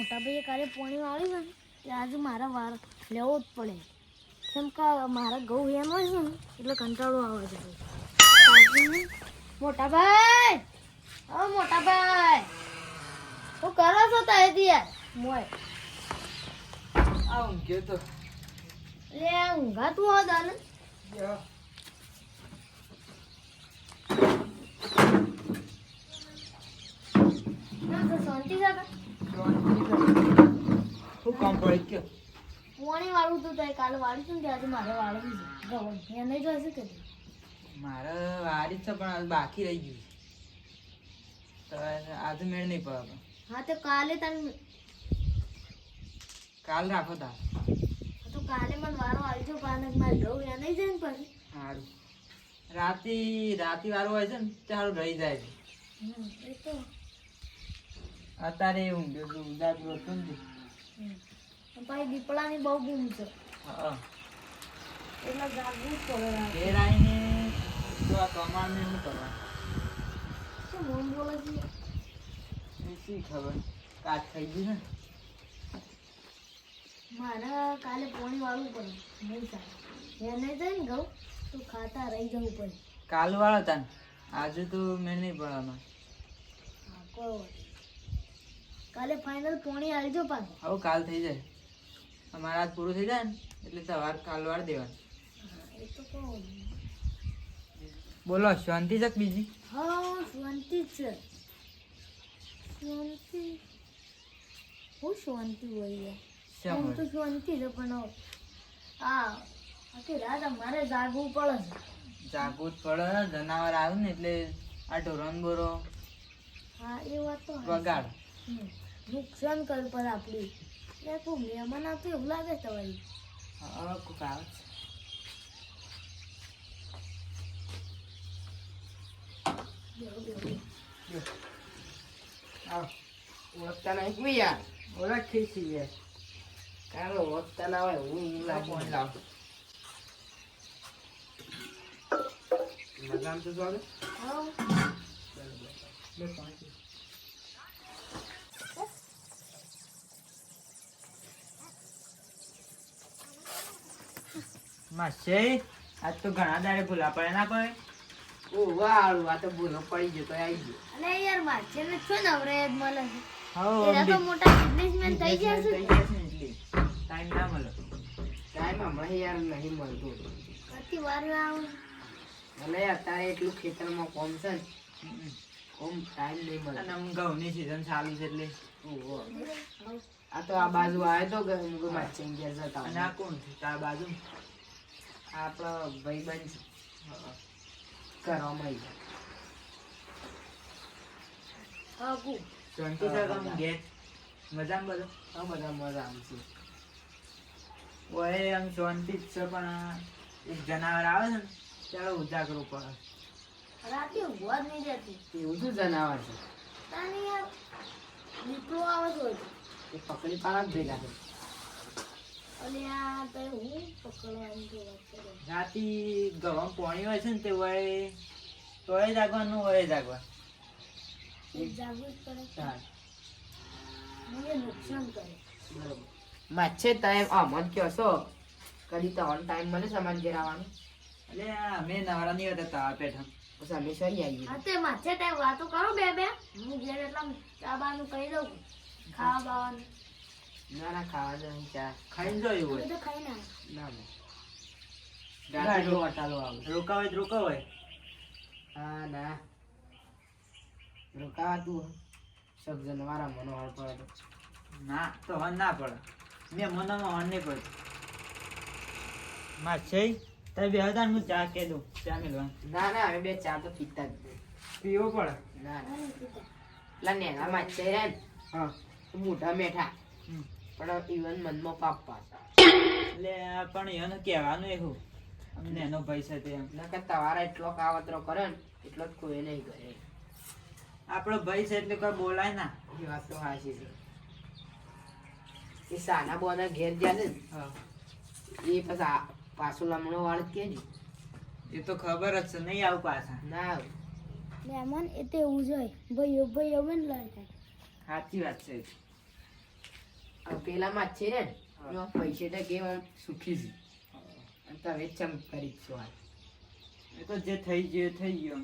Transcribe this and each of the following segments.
મોટા ભાઈએ કાલે પોણી વાળ્યું ને તે આજે મારા વાર લેવો જ પડે. કેમ કે મારા ઘઉં એમ હોય છે ને એટલે કંટાળો આવે છે. મોટા ભાઈ ઓ મોટા ભાઈ શું કરો છો તારે યાર? મોય. આ ઊંઘ્યો તો. લે ઊંઘાતું હોય દાને ના તો શાંતિ છે કાકા? શું કામ પડી ગયો. પોણી વાળું તું તારે કાલે વાળું હતું ને આજે મારે વાળું છે. ઘઉં એને જોઈશે કે મારે વાળી જ છે પણ બાકી રહી ગયું તો આજે મેળ નહીં પડે હા તો કાલે તને કાલ રાખો તાર. તો કાલે મને વારો આવી જો પાને મારે ઘઉં એને જાય ને પછી. સારું. રાતે રાતે વાળું હોય છે ને તે સારું રહી જાય છે. તો. અત્યારે ઊંઘ્યો છું ઉદાસ હતો ને. તે. પછી દીપડાની બહુ બૂમ છે. એટલે જાગવું જ પડે ઘેરાઈને ઘેર તો આ કમાણને શું કરવા શું મમ બોલે છે? શી ખબર? કાચ થઈ ગયું ને? મારે કાલે પોણી વાળવું પડે નહીં સારું એને જાય ને ઘઉં તો ખાતા રહી જવું પડે. કાલ વાળો તાન. આજે તો મેળ નહીં પડવાનો. કાલે ફાઇનલ પોણી આવી જો પાછું. હવે કાલ થઈ જાય. અમારા હાથ પૂરું થઈ જાય ને એટલે સવાર કાલ વાળ દેવાનું. હા, બોલો શાંતિ છે બીજી? હા શાંતિ છે. શાંતિ. હું શાંતિ હોય હોય? તો શાંતિ છે પણ આ આખી રાત અમારે જાગવું પડે છે. જાગવું જ પડે જનાવર આવ્યું ને એટલે આ ઢોરણ બોરો. હા એ વાત તો વગાડ. નુકસાન કર પર આપણી. એટલે કોઈ મહેમાન આવતો એવું લાગે તમારી હા કોક આવે છે. ઓળખતા નહીં યાર ઓળખી છીએ કારણ ઓળખતા ના હોય હું લાગુ લાવ મજામાં તો જોડે હા લે માસી આજ તો ઘણા દાડે ભૂલા પડે ના પડે ઓ વાળું આ તો ભૂલો પડી ગયો આવી ગયો. અને યાર માછે ને છો ને જ મળે છે હો તો મોટા બિઝનેસમેન થઈ ગયા ગયા એટલે ટાઈમ ના મળે. ટાઈમ હમણાં યાર નહીં મળતું. કતી વાર આવે? યાર અત્યારે એટલું ખેતરમાં કોમ છે ને કોમ ટાઈમ નહીં મળે અને આમ ઘઉંની સીઝન ચાલુ છે એટલે. ઓહો. આ તો આ બાજુ આવ્યો તો ઘઉં હું માછી ઘેર જતા. અને આ કોણ છે? તાર બાજુ? આપણો ભાઈબંધ કરવામાં આવી જાય શાંતિ મજામાં બધું? આ બધા મજા આમ છે. ઓય આમ શાંતિ જ છે પણ એક જનાવર આવે છે ને ચાલો ઉજાગરો પડે. રાતે ઊંઘવા જ નહીં જતી એવું શું જનાવર છે. તાની દીપડો આવે છે. એ પકડી પાડા જ ભેગા છે અને આ તો હું પકડવાની તો વાત કરે રાતી ગવામાં પાણી હોય છે ને તે હોય તોય જાગવાનું હોય જાગવા એ જાગવું જ પડે ચાલ મને નુકસાન કરે. બરોબર. માછે ટાઈમ અમન કહો છો. કદી તમારો ટાઈમ મળે સમાન ઘેર આવવાનું એટલે અમે નવરા નહીં હતા તાવા પેઠા. પછી અમે સરી આવીએ. હા તે માછે ટાઈમ વાતો કરો બે બે. હું ઘેર એટલા ચા બાનું કહી દઉં. ખાવા બાવાનું. ના ના ખાવા નહીં ચા ખાઈને જોયું હોય. તો ખાઈ ના. ના ના તો વટાલો આવે. તો રોકાવાય. હા ના. રોકાવાતું સબ જનવારા મનોહર પડે ના તો હન ના પડે. મેં મનોમાં હન નહીં પડતું માં છે તારે બે હતા હું ચા કે દઉં. ચા મેળવા ના ના હવે બે ચા તો પીતા જ પીવો પડે. ના ના. પેલા નેના માછે રે ને. હા. મોઢા મેઠા. પણ ઇવન મનમાં પાપ પાછા. એટલે પણ એને કહેવાનું એવું અમને એનો ભાઈ છે તે નકર તમારા એટલો કાવતરો કરે ને એટલો જ કોઈ નહીં કરે. આપણો ભાઈ છે એટલે કોઈ બોલાય ના. એ વાત તો સાચી છે. એ સાના બોના ઘેર ગયા ને એ પછી પાછું લમણો વાળ કે ને એ તો ખબર જ છે નહીં આવું પાછા. ના આવે. મહેમાન એ તો એવું જ હોય. ભાઈઓ ભાઈઓ બન સાચી વાત છે. આ જ છે ને. પૈસે તો કેમ આમ સુખી છું. તમે ચમ કરી છો હાલ એ તો જે થઈ ગયું થઈ ગયું.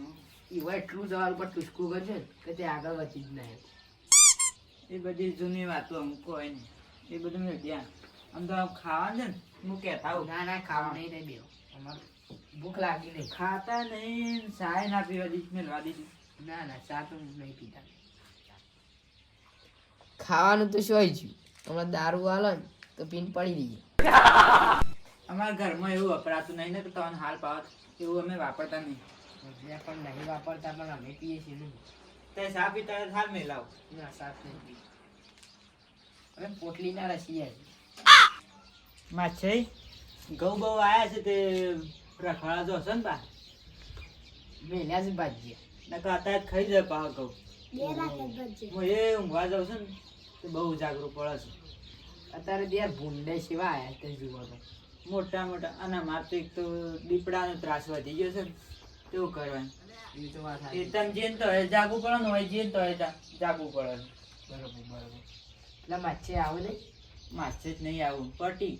એવા એટલું સવાલ પર ટુસકું કરશે કે તે આગળ વધી જ નહીં. એ બધી જૂની વાતો અમુક હોય ને. એ બધું મેં ધ્યાન. આમ તો આમ ખાવાનું છે ને. હું કહેતા આવું ના ના ખાવા નહીં રે બેવ. અમારે ભૂખ લાગી નહીં. ખાતા નહીં. ચાય ના પીવા દીધી મેળવા દીધી. ના ના ચા તો નહીં પીતા. ખાવાનું તો શું છે હમણાં દારૂ હાલો ને તો પીન પડી રહીએ. અમારા ઘરમાં એવું વપરાતું નહીં ને તો તમને હાલ પાવત એવું અમે વાપરતા નહીં. પણ નહીં વાપરતા પણ અમે પીએ છીએ ને. તે સા પીતા હાલ મેલાવ. ના સાફ નહીં અમે પોટલીના રસીએ માછે ઘઉં બહુ આયા છે તે રખવાડા જો હશે ને બા? મેલ્યા છે ભાજી નકર અત્યારે ખાઈ જાય પા ઘઉં. હું એ ઊંઘવા જાઉં છું ને. તે બહુ જાગૃત પડે છે. અત્યારે બે ભૂંડે સિવાય આયા તે જુઓ તો મોટા મોટા અને મારે તો એક તો દીપડાનો ત્રાસ વધી ગયો છે ને કેવું કરવાનું? એ તો વાત એ તમે જેન તો હોય જાગવું પડે ને હોય જેન તો જાગવું પડે બરોબર બરોબર. એટલે માછે આવું નહીં. માછે જ નહીં આવું પટી.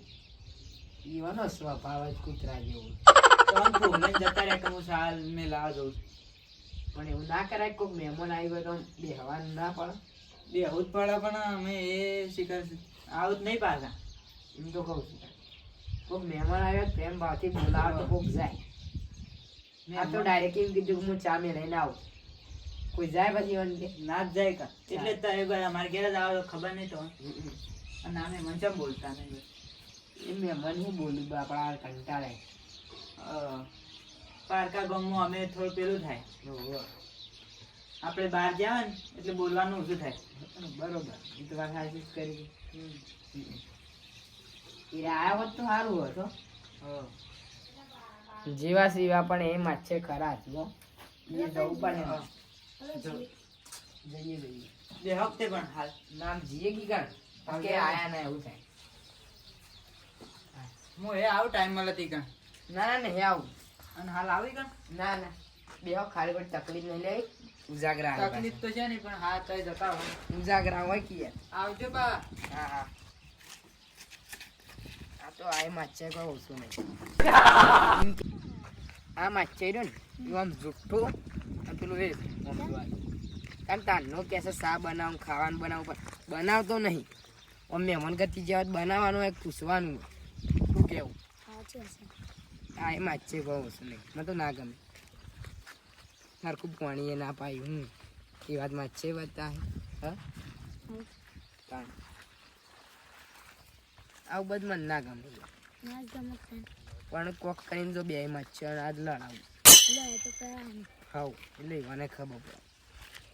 ઈવાનો સ્વભાવ જ કૂતરા જેવું જતા કે હું સાલ મેલા જઉં છું. પણ એવું ના કરાય કોઈક મહેમાન આવી હોય તો બેહવાનું ના પડે. બેહવું જ પાડા પણ અમે એ શિકાર આવું જ નહીં પાડતા. એમ તો કહું છું. કોઈક મહેમાન આવ્યો પ્રેમ ભાવથી બોલાવ તો કોઈક જાય. આ તો ડાયરેક્ટ એમ કીધું કે હું ચા મેં લઈને આવું. કોઈ જાય પછી ના જ જાય કા. એટલે તો એ બધા અમારે ઘેર જ આવે તો ખબર નહીં તો. અને અમે મને ચમ બોલતા નહીં એ મહેમાન હું બોલું? બાપડા કંટાળે. પારકા ગામમાં અમે થોડું પેલું થાય. આપણે બહાર જાવ ને એટલે બોલવાનું ઓછું થાય. બરોબર. એ તો વાત કરી. એ આવ્યા હોત તો સારું હતો જીવા સીવા પણ એમ જ છે ખરા જ હો. એ જવું પડે. જઈએ જઈએ. બે હપ્તે પણ હાલ. નામ જીએ કી કણ? કે આયા ના એવું થાય. હું એ આવું ટાઈમ મળે તી કણ? ના ના નહીં આવું. અને હાલ આવી કણ? ના ના. બે ખાલી પણ તકલીફ નહીં લે. ઉજાગરા તકલીફ તો છે ને પણ હા તો જતા હોય. ઉજાગરા હોય કે યાર? આવજો બા. હા હા. આ તો આ માછે કોઈ ઓછું નહીં. આ માછે રહ્યો ને એવું આમ જુઠ્ઠું. અને પેલું એ. કારણ તારનો કહેશે શા બનાવું ખાવાનું બનાવું પણ બનાવતો નહીં. આમ મહેમાન ગતિ જેવા બનાવવાનું હોય પૂછવાનું હોય. શું કેવું હા એ માછે કહું ઓછું નહીં. મને તો ના ગમે. સરખું પાણી ના પાયું હું એ વાત બતા હા? તાણ. આવું બધું મને ના ગમે. પણ કોક કરીને જો બે મચ્છર આજ લડાવું. ખાવ એટલે મને ખબર પડે.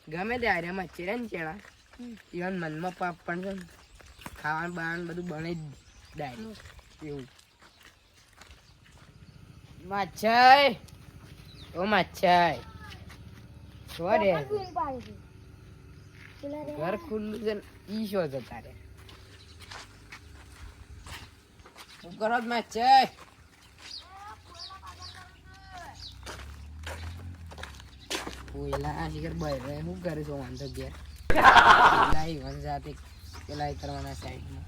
ગમે તે આરે મચ્છર ને ચેડા. ઇવન મનમાં પાપ પણ છે ખાવાનું બાવાનું બધું બને જ ડાયરી એવું. મચ્છર ઓ માછાઈ. છે. રે. ઘર ખુલ્લું છે ઈ શો જતા રે. શું કરો છો માછાઈ કોઈલા શિખર બહાર શું કરે છો વાંધો ઘેર. પેલા ઈ વન જાતે પેલા એ કરવાના સાઈડમાં.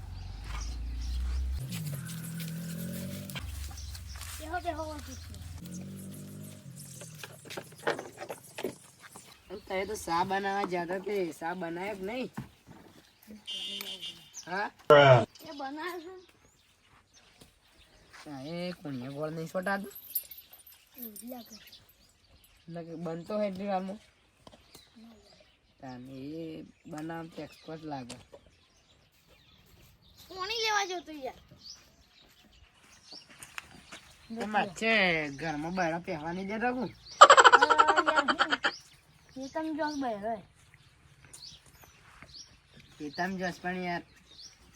બેહો બેહો વાંચું તો સા બનાવવા જતા તે સા બનાય કે નહીં. હા? એ બનાવે છે એ કોણીએ ગોળ નહીં છોટાતું? લાગે. બનતો હે એટલી વારમાં. તાને એ બનાવ તો એક્સપર્ટ લાગે. કોણી લેવા જતું યાર? એમાં છે ઘરમાં બહાર પહેવાની જતા હું હું જોશ ભાઈ જો બહેરો હોય. એ તમે જસ પણ યાર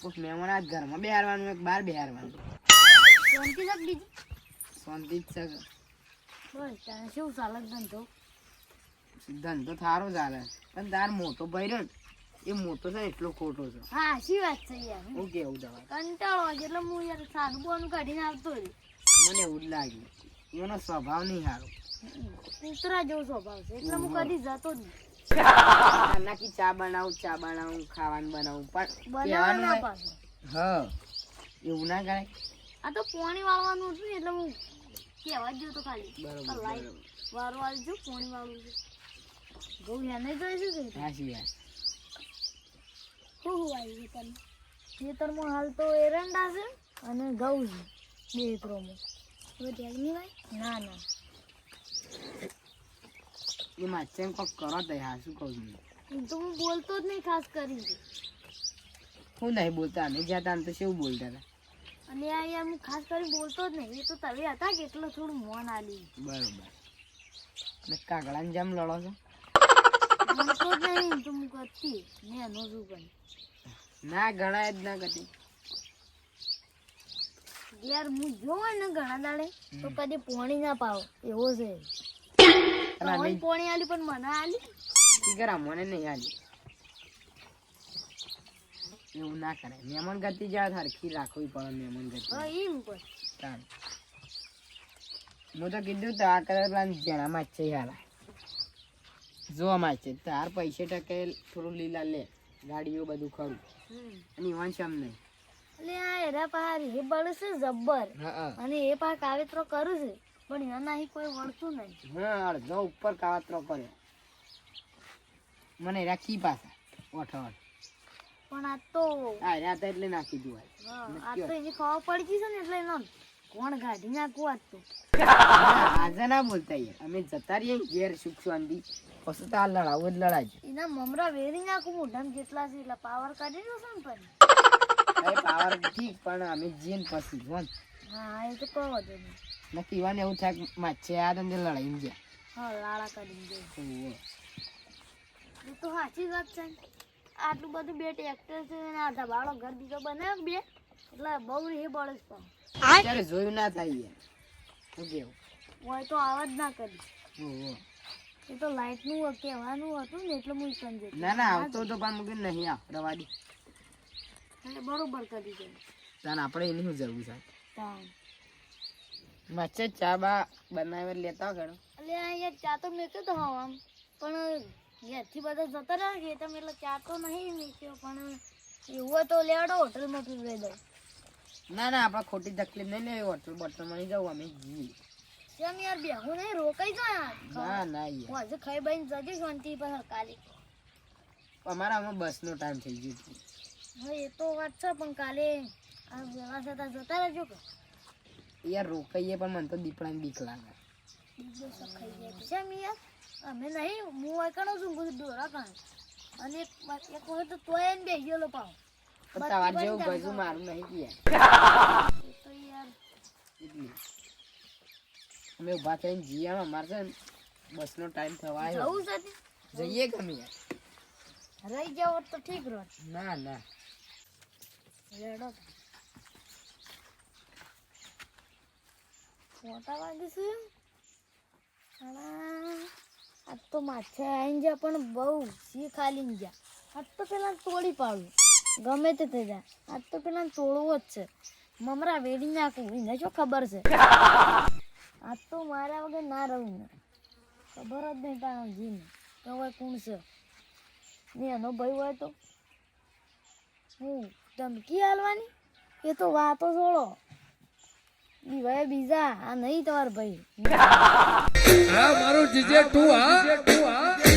કોઈક મહેમાન આ ઘરમાં બેહારવાનું એક બહાર બેહારવાનું. શાંતિ રાખ બીજી? શાંતિ જ છે બોલ તને શું ચાલે ધંધો? ધંધો થારો ચાલે. પણ તાર મોટો ભાઈ રહ્યો એ મોટો છે એટલો ખોટો છે. હા શી વાત છે યાર? હું કેવું દવા કંટાળો એટલે હું યાર સારું બોનું કાઢીને આવતો મને એવું લાગ્યું. એનો સ્વભાવ નહીં સારો. કૂતરા જેવો સ્વભાવ છે. એટલે હું કદી જતો જ નહીં. નાખી ચા બનાવું ચા બનાવું ખાવાનું બનાવું પણ બનાવવા કહેવાનું ના હોય. પાછું. હા. એવું ના કરાય? આ તો પોણી વાળવાનું હતું એટલે હું કહેવા જ તો ખાલી. બરોબર, તો લાઈ બરોબર. વારું આવજો પોણી વાળું છે ઘઉં એને જોઈશું કે સાચી વાત શું શું આવી ખેતરમાં ખેતરમાં હાલ તો એરંડા છે અને ઘઉં છે બે ભાઈ ના ના. એ માછે કોક કરો દયા શું કહું છું? તો બોલતો જ નહીં ખાસ કરી હું નહીં બોલતા અમે જ્યાં તા તો શું બોલતા હતા? અને આ હું ખાસ કરી બોલતો જ નહીં એ તો તમે હતા કે એટલો થોડું મોન આલી. બરોબર. ને કાગડાને જેમ લડો છો? બોલતો જ નહીં તું કરતી. મેં એનો શું કરી ના ગણાય જ ના કરતી. યાર હું જોવા ને ઘણા દાડે તો કદી પોણી ના પાવ એવો છે. પોણી આલી પણ મને આલી. શીખર મને નહીં આલી. એવું ના કરે. મહેમાન ગતિ જ્યાં હરખી રાખવી પડે મહેમાન ગતિ. હા એમ પણ. તાણ. હું તો કીધું તો આ કલર પ્લાન જણામાં જ છે યાર જોવામાં છે. તાર પૈસે ટકે થોડું લીલા લે. ગાડીઓ બધું ખરું. અને એમ નહીં એટલે આ એરા પાર એ બળ છે જબ્બર. અને એ પાર કાવેતરો કરું છે. પણ એના કોઈ વળતું નહીં. હા અડધો ઉપર કાવેતરો કર્યો મને રાખી પાછા. ઓઠ ઓઠ. પણ આ તો આ રાત એટલે નાખી દઉં આ તો એની ખબર પડી ગઈ છે ને એટલે એનો કોણ ગાડી ના આજ તો? આજે ના બોલતા યાર અમે જતા રહીએ ઘેર સુખ શાંતિ પછી તો આ લડાવું જ લડાય એના મમરા વેરી નાખું મોઢામાં જેટલા છે એટલે પાવર કાઢી દો ને પણ એ ઠીક પણ અમે જીન પછી જોન હા એ તો કહો દે ને પીવાને એવું થાય માછે આ તો લડાઈ ગયા. હા લાળા કરી દે એ. તો સાચી વાત છે. આટલું બધું બે ટ્રેક્ટર છે અને આ ધબાળો ઘર બીજો બનાવ બે. એટલે બહુ રે બળે જ પણ. અત્યારે જોયું ના થાય યાર શું કેવું? હોય તો આવા જ ના કરી. એ. તો લાઇટનું કહેવાનું હતું ને એટલે હું સમજે ના ના આવતો તો પણ મૂકી નહીં આ રવાડી એટલે બરોબર કરી દે. તાન આપણે એની શું જરૂર છે? તાન. વચ્ચે ચા બા બનાવે લેતા ઘણો એટલે અહીંયા ચા તો મેક્યો તો હવા આમ. પણ ઘેરથી બધા જતા રહ્યા કે તમે એટલે ચા તો નહીં મેક્યો પણ એવું તો લેવડો હોટલમાં પીવડાવી દઉં. ના ના આપણે ખોટી તકલીફ નહીં લેવી હોટલ બોટલમાં નહીં જવું અમે જઈએ. કેમ યાર બેહું નહીં રોકાઈ જો. ના ના યાર. હજુ ખાઈ બાઈને જજે શાંતિ પર કાલે અમારા આમાં બસનો ટાઈમ થઈ ગયો. છે. હા એ તો વાત છે પણ કાલે આ વેલા થતા જતા રહેજો કે. યાર રોકાઈએ પણ મને તો દીપડાને બીક લાગે. બીજો શોખ ખાઈ છે મી યાર. અમે નહીં હું વાંકણો છું બધું દોરા કાણ. અને એક એક વખત તો તોય એને બે ગયેલો પાવ. તમારે જેવું ગજું મારું નહીં કે. તો યાર. એટલે. અમે ઊભા થઈને જઈએ અમારે છે બસ બસનો ટાઈમ થવા આવ્યો જવું છે જઈએ ગમે. યાર રહી જાવ તો ઠીક રહો. ના ના. રેડો તો. માછા આવીને જા પણ બહુ સી ખાલી જા આજ તો પેલા તોડી પાડું. ગમે તે થઈ જાય. આજ તો પેલા તોડવો જ છે. મમરા વેડી નાખું. એને શું ખબર છે? આજ તો મારા વગર ના રહું ને ખબર જ નહીં તારા જીને. તો હવે કોણ છે? ને એનો ભાઈ હોય તો? હું? ધમકી હાલવાની? એ તો વાતો છોડો. ભાઈ બીજા, આ નહીં તમારા ભાઈ. હા, મારો જીજે તું, હા.